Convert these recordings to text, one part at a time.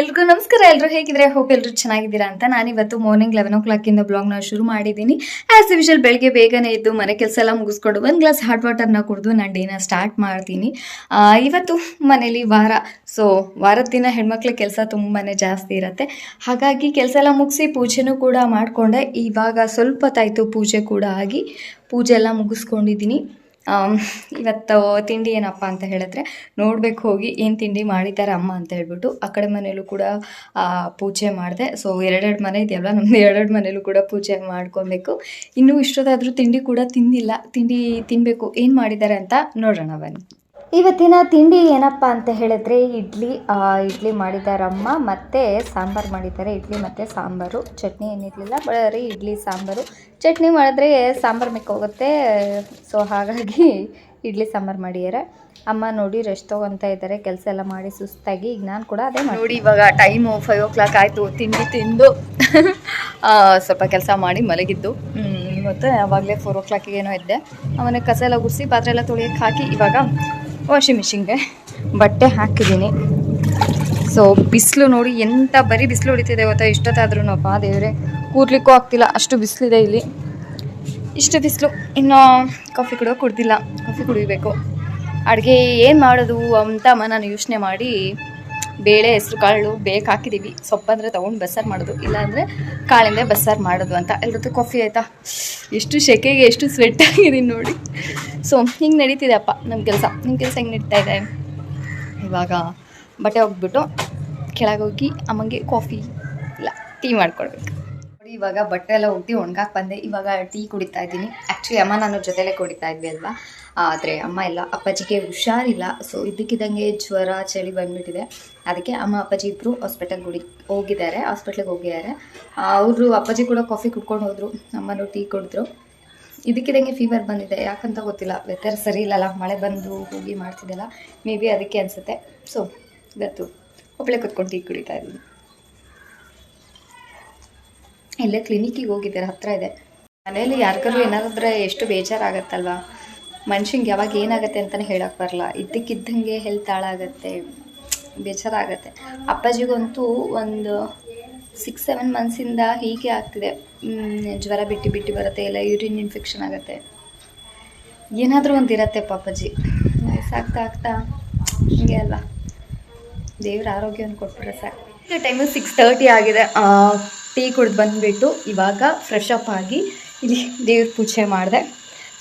ಎಲ್ರಿಗೂ ನಮಸ್ಕಾರ. ಎಲ್ಲರೂ ಹೇಗಿದ್ರೆ ಹೋಪ್ ಎಲ್ಲರೂ ಚೆನ್ನಾಗಿದ್ದೀರಾ ಅಂತ ನಾನಿವತ್ತು ಮಾರ್ನಿಂಗ್ ಲೆವೆನ್ ಓ ಕ್ಲಾಕಿಂದ ಬ್ಲಾಗ್ನ ಶುರು ಮಾಡಿದ್ದೀನಿ. ಆ್ಯಸ್ ಯೂಶಲ್ ಬೆಳಗ್ಗೆ ಬೇಗನೆ ಇದ್ದು ಮನೆ ಕೆಲಸ ಎಲ್ಲ ಮುಗಿಸ್ಕೊಂಡು ಒಂದು ಗ್ಲಾಸ್ ಹಾಟ್ ವಾಟರ್ನ ಕುಡಿದು ನಾನು ಡೇನ ಸ್ಟಾರ್ಟ್ ಮಾಡ್ತೀನಿ. ಇವತ್ತು ಮನೇಲಿ ವಾರ. ಸೊ ವಾರದ ದಿನ ಹೆಣ್ಮಕ್ಳ ಕೆಲಸ ತುಂಬಾ ಜಾಸ್ತಿ ಇರುತ್ತೆ. ಹಾಗಾಗಿ ಕೆಲಸ ಎಲ್ಲ ಮುಗಿಸಿ ಪೂಜೆನೂ ಕೂಡ ಮಾಡಿಕೊಂಡೆ. ಇವಾಗ ಸ್ವಲ್ಪ ತಾಯ್ತು ಪೂಜೆ ಕೂಡ ಆಗಿ. ಪೂಜೆ ಎಲ್ಲ ಮುಗಿಸ್ಕೊಂಡಿದ್ದೀನಿ. ಇವತ್ತು ತಿಂಡಿ ಏನಪ್ಪ ಅಂತ ಹೇಳಿದ್ರೆ, ನೋಡ್ಬೇಕು ಹೋಗಿ ಏನು ತಿಂಡಿ ಮಾಡಿದ್ದಾರೆ ಅಮ್ಮ ಅಂತ ಹೇಳ್ಬಿಟ್ಟು, ಆ ಕಡೆ ಮನೇಲೂ ಕೂಡ ಪೂಜೆ ಮಾಡಿದೆ. ಸೊ ಎರಡೆರಡು ಮನೆ ಇದೆಯಲ್ಲ ನಮ್ಮದು ಎರಡೆರಡು ಮನೇಲೂ ಕೂಡ ಪೂಜೆ ಮಾಡ್ಕೊಬೇಕು. ಇನ್ನೂ ಇಷ್ಟೊತ್ತಾದರೂ ತಿಂಡಿ ಕೂಡ ತಿಂದಿಲ್ಲ. ತಿಂಡಿ ತಿನ್ನಬೇಕು ಏನು ಮಾಡಿದ್ದಾರೆ ಅಂತ ನೋಡೋಣ ಬನ್ನಿ. ಇವತ್ತಿನ ತಿಂಡಿ ಏನಪ್ಪ ಅಂತ ಹೇಳಿದ್ರೆ ಇಡ್ಲಿ ಇಡ್ಲಿ ಮಾಡಿದಾರಮ್ಮ ಮತ್ತು ಸಾಂಬಾರು ಮಾಡಿದ್ದಾರೆ. ಇಡ್ಲಿ ಮತ್ತು ಸಾಂಬಾರು. ಚಟ್ನಿ ಏನಿರಲಿಲ್ಲ, ಬರೀ ಇಡ್ಲಿ, ಸಾಂಬಾರು. ಚಟ್ನಿ ಮಾಡಿದ್ರೆ ಸಾಂಬಾರು ಮಿಕ್ಕೋಗುತ್ತೆ. ಸೊ ಹಾಗಾಗಿ ಇಡ್ಲಿ, ಸಾಂಬಾರು ಮಾಡಿದ್ದಾರೆ. ಅಮ್ಮ ನೋಡಿ ರೆಸ್ಟ್ ತೊಗೊತಾ ಇದ್ದಾರೆ. ಕೆಲಸ ಎಲ್ಲ ಮಾಡಿ ಸುಸ್ತಾಗಿ, ಈಗ ನಾನು ಕೂಡ ಅದೇ ನೋಡಿ, ಇವಾಗ ಟೈಮು ಫೈವ್ ಓ ಕ್ಲಾಕ್ ಆಯಿತು. ತಿಂಡಿ ತಿಂದು ಸ್ವಲ್ಪ ಕೆಲಸ ಮಾಡಿ ಮಲಗಿದ್ದು. ಮತ್ತು ಆವಾಗಲೇ ಫೋರ್ ಓ ಕ್ಲಾಕಿಗೆ ಏನೋ ಇದ್ದೆ ಆಮೇಲೆ ಕಸ ಎಲ್ಲ ಗುಡಿಸಿ, ಪಾತ್ರೆ ಎಲ್ಲ ತೊಳಿಯೋಕ್ಕೆ ಹಾಕಿ, ಇವಾಗ ವಾಷಿಂಗ್ ಮಿಷಿನ್ಗೆ ಬಟ್ಟೆ ಹಾಕಿದ್ದೀನಿ. ಸೊ ಬಿಸಿಲು ನೋಡಿ ಎಂಥ ಬರೀ ಬಿಸಿಲು ಹೊಡಿತಿದೆ ಗೊತ್ತಾ? ಇಷ್ಟೊತ್ತಾದ್ರೂ ಅಪ್ಪ ದೇವರೇ, ಕೂರ್ಲಿಕ್ಕೂ ಆಗ್ತಿಲ್ಲ, ಅಷ್ಟು ಬಿಸಿಲಿದೆ ಇಲ್ಲಿ. ಇಷ್ಟು ಬಿಸಿಲು. ಇನ್ನು ಕಾಫಿ ಕೂಡ ಕುಡ್ದಿಲ್ಲ. ಕಾಫಿ ಕುಡಿಬೇಕು. ಅಡುಗೆ ಏನು ಮಾಡೋದು ಅಂತ ನಾನು ಯೋಚನೆ ಮಾಡಿ ಬೇಳೆ, ಹೆಸರು ಕಾಳು ಬೇಕು ಹಾಕಿದ್ದೀವಿ ಸೊಪ್ಪಂದರೆ ತೊಗೊಂಡು ಬಸ್ಸಾರು ಮಾಡೋದು. ಇಲ್ಲಾಂದರೆ ಕಾಳಿಂದ ಬಸ್ಸಾರು ಮಾಡೋದು ಅಂತ. ಎಲ್ಲರದ್ದು ಕಾಫಿ ಆಯಿತಾ? ಎಷ್ಟು ಸೆಕೆಗೆ ಎಷ್ಟು ಸ್ವೆಟ್ ಆಗಿದ್ದೀನಿ ನೋಡಿ. ಸೊ ಹಿಂಗೆ ನಡೀತಿದೆ ಅಪ್ಪ ನಮ್ಮ ಕೆಲಸ. ನಿಮ್ಮ ಕೆಲಸ ಹೆಂಗೆ ನಡೀತಾ ಇದೆ? ಇವಾಗ ಬಟ್ಟೆ ಹೋಗ್ಬಿಟ್ಟು ಕೆಳಗೆ ಹೋಗಿ ಅಮ್ಮಂಗೆ ಕಾಫಿ ಇಲ್ಲ ಟೀ ಮಾಡ್ಕೊಡ್ಬೇಕು. ಇವಾಗ ಬಟ್ಟೆ ಎಲ್ಲ ಒಗ್ದು ಒಣಗಾಕ್ ಬಂದೆ. ಇವಾಗ ಟೀ ಕುಡಿತಾ ಇದ್ದೀನಿ. ಆ್ಯಕ್ಚುಲಿ ಅಮ್ಮ ನಾನು ಜೊತೆಲೇ ಕುಡಿತಾ ಇದ್ವಿ ಅಲ್ವಾ? ಆದರೆ ಅಮ್ಮ ಇಲ್ಲ. ಅಪ್ಪಾಜಿಗೆ ಹುಷಾರಿಲ್ಲ. ಸೊ ಇದ್ದಕ್ಕಿದ್ದಂಗೆ ಜ್ವರ, ಚಳಿ ಬಂದ್ಬಿಟ್ಟಿದೆ. ಅದಕ್ಕೆ ಅಮ್ಮ, ಅಪ್ಪಾಜಿ ಇಬ್ಬರು ಹಾಸ್ಪಿಟಲ್ಗೆ ಹುಡಿ ಹೋಗಿದ್ದಾರೆ. ಹಾಸ್ಪಿಟ್ಲಿಗೆ ಹೋಗಿದ್ದಾರೆ. ಅವರು ಅಪ್ಪಾಜಿ ಕೂಡ ಕಾಫಿ ಕುಡ್ಕೊಂಡು ಹೋದರು. ಅಮ್ಮನೂ ಟೀ ಕುಡಿದ್ರು. ಇದಕ್ಕಿದಂಗೆ ಫೀವರ್ ಬಂದಿದೆ. ಯಾಕಂತ ಗೊತ್ತಿಲ್ಲ. ವೆದರ್ ಸರಿ ಇಲ್ಲಲ್ಲ. ಮಳೆ ಬಂದು ಹೋಗಿ ಮಾಡ್ತಿದ್ದಲ್ಲ. ಮೇ ಬಿ ಅದಕ್ಕೆ ಅನಿಸುತ್ತೆ. ಸೊ ಇವತ್ತು ಒಬ್ಬಳೆ ಕುತ್ಕೊಂಡು ಟೀ ಕುಡಿತಾ ಇದ್ದೀನಿ. ಇಲ್ಲೇ ಕ್ಲಿನಿಕ್ಕಿಗೆ ಹೋಗಿದ್ದಾರೆ, ಹತ್ರ ಇದೆ. ಮನೇಲಿ ಯಾರಿಗಾರು ಏನಾದ್ರೆ ಎಷ್ಟು ಬೇಜಾರಾಗತ್ತಲ್ವಾ? ಮನುಷ್ಯಂಗೆ ಯಾವಾಗ ಏನಾಗುತ್ತೆ ಅಂತಲೇ ಹೇಳೋಕ್ಕೆ ಬರಲ್ಲ. ಇದ್ದಕ್ಕಿದ್ದಂಗೆ ಹೆಲ್ತ್ ಹಾಳಾಗತ್ತೆ, ಬೇಜಾರಾಗತ್ತೆ. ಅಪ್ಪಾಜಿಗಂತೂ ಒಂದು ಸಿಕ್ಸ್ ಸೆವೆನ್ ಮಂತ್ಸಿಂದ ಹೀಗೆ ಆಗ್ತಿದೆ. ಜ್ವರ ಬಿಟ್ಟು ಬಿಟ್ಟು ಬರುತ್ತೆ ಇಲ್ಲ ಯೂರಿನ್ ಇನ್ಫೆಕ್ಷನ್ ಆಗುತ್ತೆ. ಏನಾದರೂ ಒಂದು ಇರತ್ತೆ ಪಾಪಾಜಿ ವಯಸ್ಸಾಗ್ತಾ ಆಗ್ತಾ ಹಿಂಗೆ ಅಲ್ವಾ? ದೇವ್ರ ಆರೋಗ್ಯವನ್ನು ಕೊಟ್ಬಿಟ್ರೆ ಸಾಕು. ಟೈಮು ಸಿಕ್ಸ್ ತರ್ಟಿ ಆಗಿದೆ. ಟೀ ಕುಡ್ದು ಬಂದುಬಿಟ್ಟು ಇವಾಗ ಫ್ರೆಶ್ ಅಪ್ ಆಗಿ ಇಲ್ಲಿ ದೇವ್ರ ಪೂಜೆ ಮಾಡಿದೆ.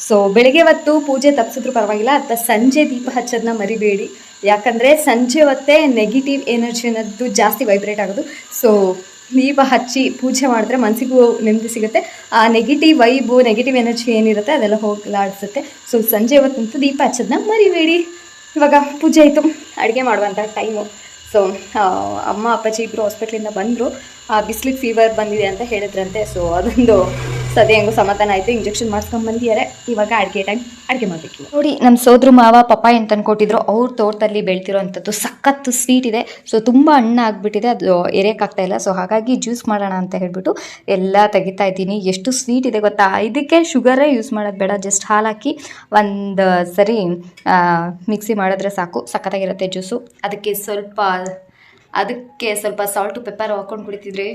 ಸೊ ಬೆಳಿಗ್ಗೆ ಹೊತ್ತು ಪೂಜೆ ತಪ್ಪಿಸಿದ್ರು ಪರವಾಗಿಲ್ಲ ಅಥವಾ ಸಂಜೆ ದೀಪ ಹಚ್ಚೋದನ್ನ ಮರಿಬೇಡಿ. ಯಾಕಂದರೆ ಸಂಜೆ ಹೊತ್ತೇ ನೆಗೆಟಿವ್ ಎನರ್ಜಿ ಅನ್ನೋದು ಜಾಸ್ತಿ ವೈಬ್ರೇಟ್ ಆಗೋದು. ಸೊ ದೀಪ ಹಚ್ಚಿ ಪೂಜೆ ಮಾಡಿದ್ರೆ ಮನಸ್ಸಿಗೂ ನೆಮ್ಮದಿ ಸಿಗುತ್ತೆ. ಆ ನೆಗೆಟಿವ್ ವೈಬು ನೆಗೆಟಿವ್ ಎನರ್ಜಿ ಏನಿರುತ್ತೆ ಅದೆಲ್ಲ ಹೋಗ್ಲಾಡಿಸುತ್ತೆ. ಸೊ ಸಂಜೆ ಹೊತ್ತಂತೂ ದೀಪ ಹಚ್ಚೋದನ್ನ ಮರಿಬೇಡಿ. ಇವಾಗ ಪೂಜೆ ಆಯಿತು. ಅಡುಗೆ ಮಾಡುವಂಥ ಟೈಮು ಸೊ ಅಮ್ಮ ಅಪ್ಪಾಜಿ ಇಬ್ಬರು ಹಾಸ್ಪಿಟ್ಲಿಂದ ಬಂದರು. ಬಿಸ್ಲಿಗೆ ಫೀವರ್ ಬಂದಿದೆ ಅಂತ ಹೇಳಿದ್ರಂತೆ. ಸೊ ಅದೊಂದು ಸದ್ಯ ಹೆಂಗೋ ಸಮಾಧಾನ ಆಯಿತು ಇಂಜೆಕ್ಷನ್ ಮಾಡಿಸ್ಕೊಂಡು ಬಂದಿದ್ದಾರೆ. ಇವಾಗ ಅಡುಗೆ ಟೈಮ್ ಅಡುಗೆ ಮಾಡಬೇಕು ನೋಡಿ ನಮ್ಮ ಸೋದ್ರ ಮಾವ ಪಪ್ಪಾಯ ಅಂತ ಅನ್ಕೊಟ್ಟಿದ್ರು, ಅವ್ರ ತೋಟದಲ್ಲಿ ಬೆಳ್ತಿರೋ ಅಂಥದ್ದು ಸಖತ್ತು ಸ್ವೀಟ್ ಇದೆ. ಸೊ ತುಂಬ ಅಣ್ಣ ಆಗಿಬಿಟ್ಟಿದೆ, ಅದು ಎರೆಯಕ್ಕಾಗ್ತಾ ಇಲ್ಲ. ಸೊ ಹಾಗಾಗಿ ಜ್ಯೂಸ್ ಮಾಡೋಣ ಅಂತ ಹೇಳ್ಬಿಟ್ಟು ಎಲ್ಲ ತೆಗಿತಾ ಇದ್ದೀನಿ. ಎಷ್ಟು ಸ್ವೀಟ್ ಇದೆ ಗೊತ್ತಾ? ಇದಕ್ಕೆ ಶುಗರೇ ಯೂಸ್ ಮಾಡೋದು ಬೇಡ. ಜಸ್ಟ್ ಹಾಲು ಹಾಕಿ ಒಂದು ಸರಿ ಮಿಕ್ಸಿ ಮಾಡಿದ್ರೆ ಸಾಕು. ಸಖತ್ತಾಗಿರುತ್ತೆ ಜ್ಯೂಸು ಅದಕ್ಕೆ ಸ್ವಲ್ಪ ಅದಕ್ಕೆ ಸ್ವಲ್ಪ ಸಾಲ್ಟು ಪೆಪ್ಪರ್ ಹಾಕೊಂಡು ಕುಡಿತಿದ್ರೆ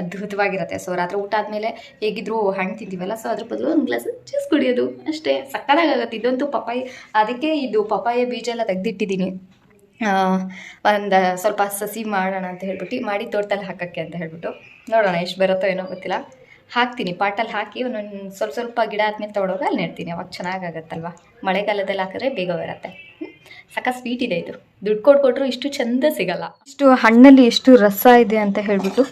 ಅದ್ಭುತವಾಗಿರುತ್ತೆ. ಸೊ ರಾತ್ರಿ ಊಟ ಆದಮೇಲೆ ಹೇಗಿದ್ರು ಹಣ್ಣು ತಿಂತೀವಲ್ಲ ಸೊ ಅದ್ರ ಬದಲು ಒಂದು ಗ್ಲಾಸ್ ಜ್ಯೂಸ್ ಕುಡಿಯೋದು. ಅಷ್ಟೇ ಸಕ್ಕತ್ತಾಗುತ್ತೆ ಇದಂತೂ ಪಪ್ಪಾಯಿ, ಅದಕ್ಕೆ ಇದು ಪಪ್ಪಾಯ ಬೀಜ ಎಲ್ಲ ತೆಗೆದಿಟ್ಟಿದ್ದೀನಿ. ಒಂದು ಸ್ವಲ್ಪ ಸಸಿ ಮಾಡೋಣ ಅಂತ ಹೇಳ್ಬಿಟ್ಟು, ಮಾಡಿ ತೋಟದಲ್ಲಿ ಹಾಕೋಕ್ಕೆ ಅಂತ ಹೇಳ್ಬಿಟ್ಟು. ನೋಡೋಣ, ಎಷ್ಟು ಬರುತ್ತೋ ಏನೋ ಗೊತ್ತಿಲ್ಲ. ಹಾಕ್ತೀನಿ ಪಾಟಲ್ಲಿ ಹಾಕಿ ಒಂದೊಂದು ಸ್ವಲ್ಪ ಸ್ವಲ್ಪ ಗಿಡ ಆದ್ಮೇಲೆ ತೊಗೊಂಡೋಗಿ ಅಲ್ಲಿ ನೆಡ್ತೀನಿ. ಅವಾಗ ಚೆನ್ನಾಗಾಗತ್ತಲ್ವ? ಮಳೆಗಾಲದಲ್ಲಿ ಹಾಕಿದ್ರೆ ಬೇಗ ಬರುತ್ತೆ. ಸಕ್ಕ ಸ್ವೀಟ್ ಇದೆ ಇದು. ದುಡ್ಡು ಕೊಟ್ಟು ಇಷ್ಟು ಚಂದ ಸಿಗಲ್ಲ. ಇಷ್ಟು ಹಣ್ಣಲ್ಲಿ ಎಷ್ಟು ರಸ ಇದೆ ಅಂತ ಹೇಳ್ಬಿಟ್ಟು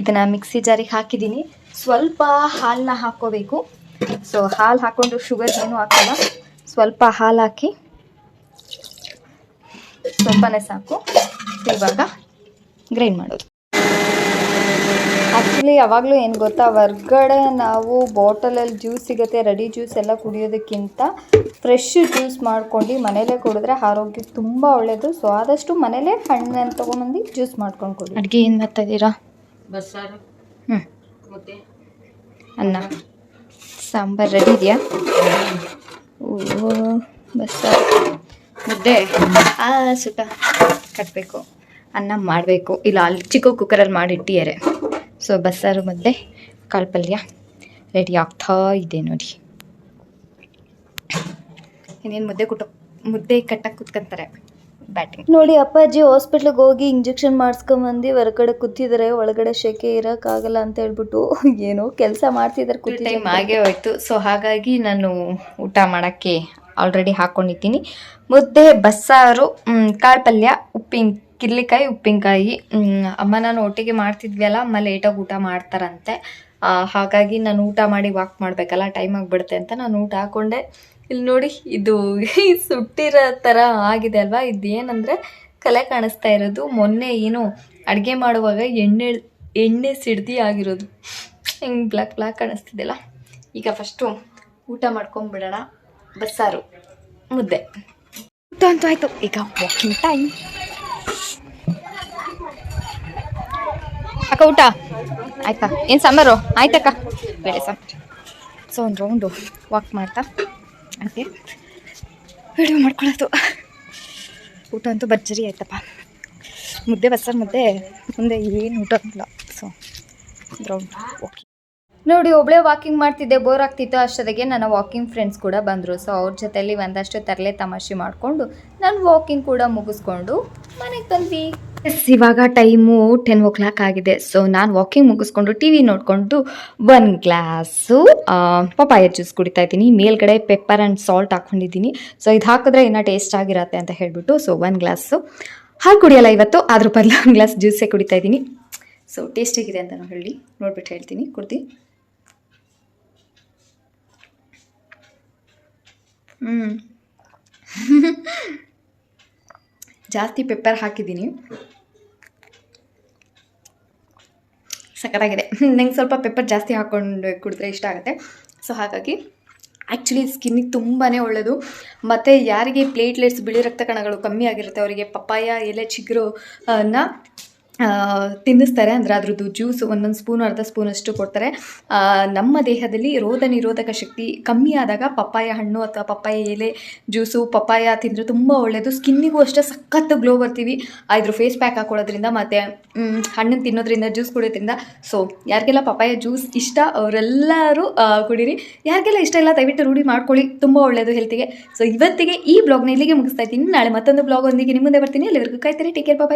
ಇದನ್ನ ಮಿಕ್ಸಿ ಜಾರಿಗೆ ಹಾಕಿದ್ದೀನಿ. ಸ್ವಲ್ಪ ಹಾಲನ್ನ ಹಾಕ್ಕೋಬೇಕು ಸೊ ಹಾಲು ಹಾಕೊಂಡು ಶುಗರ್ ಏನೂ ಹಾಕಲ್ಲ. ಸ್ವಲ್ಪ ಹಾಲು ಹಾಕಿ ಸ್ವಲ್ಪನೇ ಸಾಕು. ಇವಾಗ ಗ್ರೈಂಡ್ ಮಾಡೋದು. ಆ್ಯಕ್ಚುಲಿ ಯಾವಾಗಲೂ ಏನು ಗೊತ್ತಾ ಹೊರ್ಗಡೆ ನಾವು ಬಾಟಲಲ್ಲಿ ಜ್ಯೂಸ್ ಸಿಗುತ್ತೆ ರೆಡಿ ಜ್ಯೂಸ್ ಎಲ್ಲ ಕುಡಿಯೋದಕ್ಕಿಂತ ಫ್ರೆಶ್ ಜ್ಯೂಸ್ ಮಾಡ್ಕೊಂಡು ಮನೇಲೇ ಕುಡಿದ್ರೆ ಆರೋಗ್ಯಕ್ಕೆ ತುಂಬ ಒಳ್ಳೆಯದು ಸೊ ಆದಷ್ಟು ಮನೇಲೇ ಹಣ್ಣನ್ನು ತೊಗೊಂಬಂದು ಜ್ಯೂಸ್ ಮಾಡ್ಕೊಂಡು ಕೊಡಿ. ಅಡುಗೆ ಏನು ಮಾಡ್ತಾ ಇದ್ದೀರಾ ಬಸ್ಸಾರು? ಹ್ಞೂ ಮುದ್ದೆ ಅನ್ನ ಸಾಂಬಾರು ರೆಡಿ ಇದೆಯಾ? ಓ ಬಸ್ಸಾರು. ಮುದ್ದೆ? ಆ ಸುಟ ಕಟ್ಟಬೇಕು ಅನ್ನ ಮಾಡಬೇಕು. ಇಲ್ಲ ಅಲ್ಲಿ ಚಿಕ್ಕ ಕುಕ್ಕರಲ್ಲಿ ಮಾಡಿಟ್ಟಿದ್ದಾರೆ. ಸೊ ಬಸ್ಸಾರು ಮುದ್ದೆ ಕಾಳು ಪಲ್ಯ ರೆಡಿ ಆಗ್ತಾ ಇದೆ ನೋಡಿ. ಇನ್ನೇನು ಮುದ್ದೆ ಕುಟ ಮುದ್ದೆ ಕಟ್ಟಕ್ಕೆ ಕುತ್ಕೊಂತಾರೆ ಬ್ಯಾಟಿಂಗ್. ನೋಡಿ ಅಪ್ಪಾಜಿ ಹಾಸ್ಪಿಟ್ಲಿಗೆ ಹೋಗಿ ಇಂಜೆಕ್ಷನ್ ಮಾಡಿಸ್ಕೊಂಬಂದು ಹೊರಗಡೆ ಕೂತಿದ್ದಾರೆ. ಒಳಗಡೆ ಶೆಕೆ ಇರೋಕ್ಕಾಗಲ್ಲ ಅಂತ ಹೇಳ್ಬಿಟ್ಟು ಏನೋ ಕೆಲಸ ಮಾಡ್ತಿದ್ದಾರೆ ಟೈಮ್ ಕೂತಿದ್ದಾರೆ. ಆಗೇ ಹೋಯ್ತು. ಸೊ ಹಾಗಾಗಿ ನಾನು ಊಟ ಮಾಡೋಕ್ಕೆ ಆಲ್ರೆಡಿ ಹಾಕ್ಕೊಂಡಿದ್ದೀನಿ ಮುದ್ದೆ ಬಸ್ಸಾರು ಕಾಳು ಪಲ್ಯ ಉಪ್ಪಿನ ಕಿರ್ಲಿಕಾಯಿ, ಉಪ್ಪಿನಕಾಯಿ ಅಮ್ಮ ನಾನು ಒಟ್ಟಿಗೆ ಮಾಡ್ತಿದ್ವಿ ಅಲ್ಲ ಅಮ್ಮ ಲೇಟಾಗಿ ಊಟ ಮಾಡ್ತಾರಂತೆ. ಹಾಗಾಗಿ ನಾನು ಊಟ ಮಾಡಿ ವಾಕ್ ಮಾಡಬೇಕಲ್ಲ ಟೈಮ್ ಆಗಿಬಿಡುತ್ತೆ ಅಂತ ನಾನು ಊಟ ಹಾಕೊಂಡೆ. ಇಲ್ಲಿ ನೋಡಿ, ಇದು ಸುಟ್ಟಿರೋ ಥರ ಆಗಿದೆ ಅಲ್ವಾ? ಇದೇನಂದರೆ ಕಲೆ ಕಾಣಿಸ್ತಾ ಇರೋದು. ಮೊನ್ನೆ ಏನು ಅಡುಗೆ ಮಾಡುವಾಗ ಎಣ್ಣೆ ಎಣ್ಣೆ ಸಿಡ್ದಿ ಆಗಿರೋದು. ಹಿಂಗೆ ಬ್ಲ್ಯಾಕ್ ಬ್ಲ್ಯಾಕ್ ಕಾಣಿಸ್ತಿದ್ದಿಲ್ಲ ಈಗ ಫಸ್ಟು ಊಟ ಮಾಡ್ಕೊಂಬಿಡೋಣ. ಬಸ್ಸಾರು, ಮುದ್ದೆ. ಊಟ ಅಂತೂ ಆಯಿತು. ಈಗ ವಾಕಿಂಗ್ ಟೈಮ್ ಅಕ್ಕ ಊಟ? ಆಯ್ತಾ? ಏನು ಸಾಂಬಾರು? ಆಯ್ತಕ್ಕ. ಬೇಳೆ ಸಾಂಬಾರು. ಸೊ ಒಂದು ರೌಂಡು ವಾಕ್ ಮಾಡ್ತಾ ಅಂತೆ ವಿಡಿಯೋ ಮಾಡ್ಕೊಳ್ಳೋದು. ಊಟ ಅಂತೂ ಭರ್ಜರಿ ಆಯ್ತಪ್ಪ. ಮುದ್ದೆ, ಬಸ್ಸಾರು ಮುದ್ದೆ, ಮುಂದೆ ಏನು ಊಟ ಇಲ್ಲ. ಸೊ ರೌಂಡ್ ಓಕೆ ನೋಡಿ, ಒಬ್ಳೆ ವಾಕಿಂಗ್ ಮಾಡ್ತಿದ್ದೆ ಬೋರ್ ಆಗ್ತಿತ್ತು ಅಷ್ಟೊತ್ತಿಗೆ ನನ್ನ ವಾಕಿಂಗ್ ಫ್ರೆಂಡ್ಸ್ ಕೂಡ ಬಂದರು. ಸೊ ಅವ್ರ ಜೊತೆಲಿ ಒಂದಷ್ಟು ತರಲೆ ತಮಾಷೆ ಮಾಡಿಕೊಂಡು ನಾನು ವಾಕಿಂಗ್ ಕೂಡ ಮುಗಿಸ್ಕೊಂಡು ಮನೆಗೆ ಬಂದ್ವಿ. ಎಸ್ ಇವಾಗ ಟೈಮು ಟೆನ್ ಓ ಕ್ಲಾಕ್ ಆಗಿದೆ. ಸೊ ನಾನು ವಾಕಿಂಗ್ ಮುಗಿಸ್ಕೊಂಡು ಟಿ ವಿ ನೋಡಿಕೊಂಡು ಒನ್ ಗ್ಲಾಸು ಪಪಾಯ ಜ್ಯೂಸ್ ಕುಡಿತಾ ಇದ್ದೀನಿ. ಮೇಲ್ಗಡೆ ಪೆಪ್ಪರ್ ಆ್ಯಂಡ್ ಸಾಲ್ಟ್ ಹಾಕ್ಕೊಂಡಿದ್ದೀನಿ ಸೊ ಇದು ಹಾಕಿದ್ರೆ ಇನ್ನೂ ಟೇಸ್ಟ್ ಆಗಿರತ್ತೆ ಅಂತ ಹೇಳ್ಬಿಟ್ಟು ಸೊ ಒಂದು ಗ್ಲಾಸು ಹಾಲು ಕುಡಿಯಲ್ಲ ಇವತ್ತು ಅದ್ರ ಬದಲು ಒಂದು ಗ್ಲಾಸ್ ಜ್ಯೂಸೇ ಕುಡಿತಾ ಇದ್ದೀನಿ. ಸೊ ಟೇಸ್ಟ್ ಹೇಗಿದೆ ಅಂತ ಹೇಳಿ, ನೋಡ್ಬಿಟ್ಟು ಹೇಳ್ತೀನಿ. ಕುಡ್ದು? ಹ್ಞೂ ಜಾಸ್ತಿ ಪೆಪ್ಪರ್ ಹಾಕಿದ್ದೀನಿ. ಸಖತ್ತಾಗಿದೆ ನಂಗೆ ಸ್ವಲ್ಪ ಪೆಪ್ಪರ್ ಜಾಸ್ತಿ ಹಾಕ್ಕೊಂಡು ಕುಡಿದ್ರೆ ಇಷ್ಟ ಆಗುತ್ತೆ. ಸೊ ಹಾಗಾಗಿ ಆ್ಯಕ್ಚುಲಿ ಸ್ಕಿನ್ನಿಗೆ ತುಂಬಾ ಒಳ್ಳೆಯದು ಮತ್ತು ಯಾರಿಗೆ ಪ್ಲೇಟ್ಲೆಟ್ಸ್ ಬಿಳಿ ರಕ್ತ ಕಣಗಳು ಕಮ್ಮಿ ಆಗಿರುತ್ತೆ ಅವರಿಗೆ ಪಪ್ಪಾಯ ಎಲೆ ಚಿಗುರು ಆ, ತಿನ್ನಿಸ್ತಾರೆ. ಅಂದರೆ ಅದ್ರದ್ದು ಜ್ಯೂಸು ಒಂದೊಂದು ಸ್ಪೂನ್ ಅರ್ಧ ಸ್ಪೂನಷ್ಟು ಕೊಡ್ತಾರೆ. ನಮ್ಮ ದೇಹದಲ್ಲಿ ರೋಗ ನಿರೋಧಕ ಶಕ್ತಿ ಕಮ್ಮಿ ಆದಾಗ ಪಪ್ಪಾಯ ಹಣ್ಣು ಅಥವಾ ಪಪ್ಪಾಯ ಎಲೆ ಜ್ಯೂಸು ಪಪ್ಪಾಯ ತಿಂದರೆ ತುಂಬ ಒಳ್ಳೆಯದು ಸ್ಕಿನ್ನಿಗೂ ಅಷ್ಟೇ ಸಖತ್ತು ಗ್ಲೋ ಬರ್ತೀವಿ. ಆದ್ರ ಫೇಸ್ ಪ್ಯಾಕ್ ಹಾಕೊಳ್ಳೋದ್ರಿಂದ ಮತ್ತು ಹಣ್ಣು ತಿನ್ನೋದ್ರಿಂದ ಜ್ಯೂಸ್ ಕುಡಿಯೋದ್ರಿಂದ ಸೊ ಯಾರಿಗೆಲ್ಲ ಪಪ್ಪಾಯ ಜ್ಯೂಸ್ ಇಷ್ಟ, ಅವರೆಲ್ಲರೂ ಕುಡೀರಿ. ಯಾರಿಗೆಲ್ಲ ಇಷ್ಟ ಇಲ್ಲ, ದಯವಿಟ್ಟು ರೂಢಿ ಮಾಡ್ಕೊಳ್ಳಿ. ತುಂಬ ಒಳ್ಳೆಯದು ಹೆಲ್ತಿಗೆ ಸೊ ಇವತ್ತಿಗೆ ಈ ಬ್ಲಾಗ್ನ ಇಲ್ಲಿಗೆ ಮುಗಿಸ್ತಾ ಇದ್ದೀನಿ. ನಾಳೆ ಮತ್ತೊಂದು ಬ್ಲಾಗ್ ಒಂದಿಗೆ ನಿಮ್ಮ ಮುಂದೆ ಬರ್ತೀನಿ. ಅಲ್ಲಿವರೆಗೂ ಕಾಯ್ತಾರೆ. Take care bye